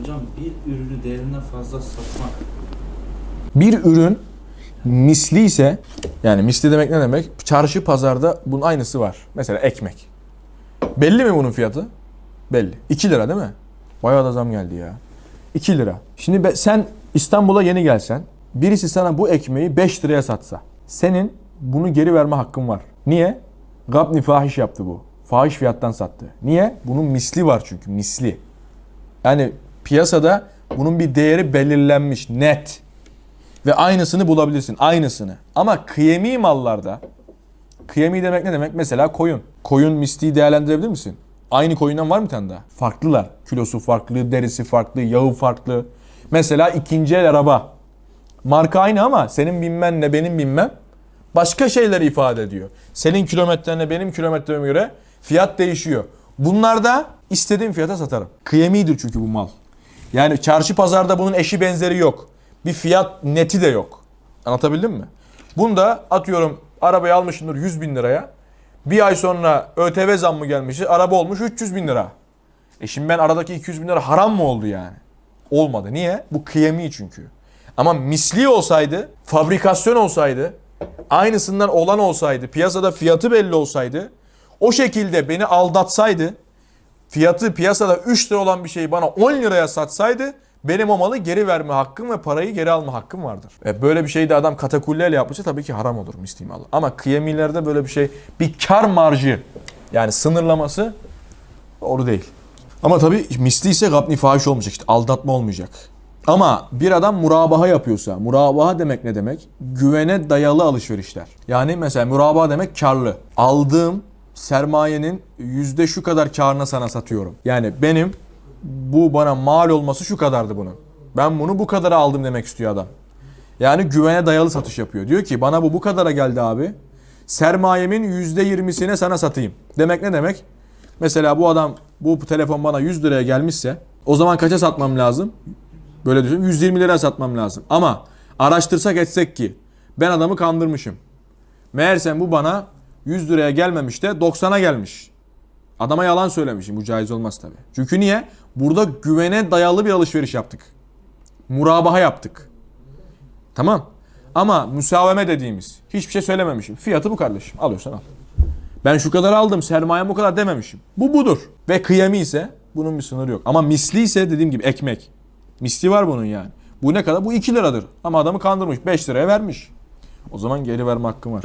Hocam bir ürünü değerinden fazla satmak. Bir ürün misli ise yani misli demek ne demek? Çarşı pazarda bunun aynısı var. Mesela ekmek. Belli mi bunun fiyatı? Belli. 2 lira değil mi? Bayağı da zam geldi ya. 2 lira. Şimdi be- sen İstanbul'a yeni gelsen birisi sana bu ekmeği 5 liraya satsa senin bunu geri verme hakkın var. Niye? Gabni fahiş yaptı bu. Fahiş fiyattan sattı. Niye? Bunun misli var çünkü misli. Yani piyasada bunun bir değeri belirlenmiş net. Ve aynısını bulabilirsin. Aynısını. Ama kıyemi mallarda kıyemi demek ne demek? Mesela koyun. Koyun misliği değerlendirebilir misin? Aynı koyundan var mı bir tane daha? Farklılar. Kilosu farklı, derisi farklı, yağı farklı. Mesela ikinci el araba. Marka aynı ama senin binmenle benim binmem başka şeyleri ifade ediyor. Senin kilometrenle benim kilometreme göre fiyat değişiyor. Bunlarda istediğim fiyata satarım. Kıyemidir çünkü bu mal. Yani çarşı pazarda bunun eşi benzeri yok. Bir fiyat neti de yok. Anlatabildim mi? Bunda atıyorum arabayı almışsındır 100 bin liraya. Bir ay sonra ÖTV zammı gelmiş. Araba olmuş 300 bin lira. E şimdi ben aradaki 200 bin lira haram mı oldu yani? Olmadı. Niye? Bu kıyemi çünkü. Ama misli olsaydı, fabrikasyon olsaydı, aynısından olan olsaydı, piyasada fiyatı belli olsaydı, o şekilde beni aldatsaydı, fiyatı piyasada 3 lira olan bir şeyi bana 10 liraya satsaydı benim o malı geri verme hakkım ve parayı geri alma hakkım vardır. E böyle bir şeyi de adam katakulliyle yapmışsa tabii ki haram olur misli malı. Ama kıyemilerde böyle bir şey bir kar marjı yani sınırlaması doğru değil. Ama tabii misli ise gabni fahiş olmayacak işte aldatma olmayacak. Ama bir adam murabaha yapıyorsa, murabaha demek ne demek? Güvene dayalı alışverişler. Yani mesela murabaha demek karlı. Aldığım sermayenin yüzde şu kadar karına sana satıyorum. Yani benim bu bana mal olması şu kadardı bunun. Ben bunu bu kadara aldım demek istiyor adam. Yani güvene dayalı satış yapıyor. Diyor ki bana bu bu kadara geldi abi. Sermayemin yüzde yirmisine sana satayım. Demek ne demek? Mesela bu adam bu telefon bana 100 liraya gelmişse o zaman kaça satmam lazım? Böyle düşün 120 liraya satmam lazım. Ama araştırsak etsek ki ben adamı kandırmışım. Meğersem bu bana 100 liraya gelmemiş de 90'a gelmiş. Adama yalan söylemişim. Bu caiz olmaz tabii. Çünkü niye? Burada güvene dayalı bir alışveriş yaptık. Murabaha yaptık. Tamam. Ama müsaveme dediğimiz hiçbir şey söylememişim. Fiyatı bu kardeşim. Alıyorsan al. Ben şu kadar aldım, sermayem bu kadar dememişim. Bu budur. Ve kıyami ise bunun bir sınırı yok. Ama misli ise dediğim gibi ekmek. Misli var bunun yani. Bu ne kadar? Bu 2 liradır. Ama adamı kandırmış. 5 liraya vermiş. O zaman geri verme hakkım var.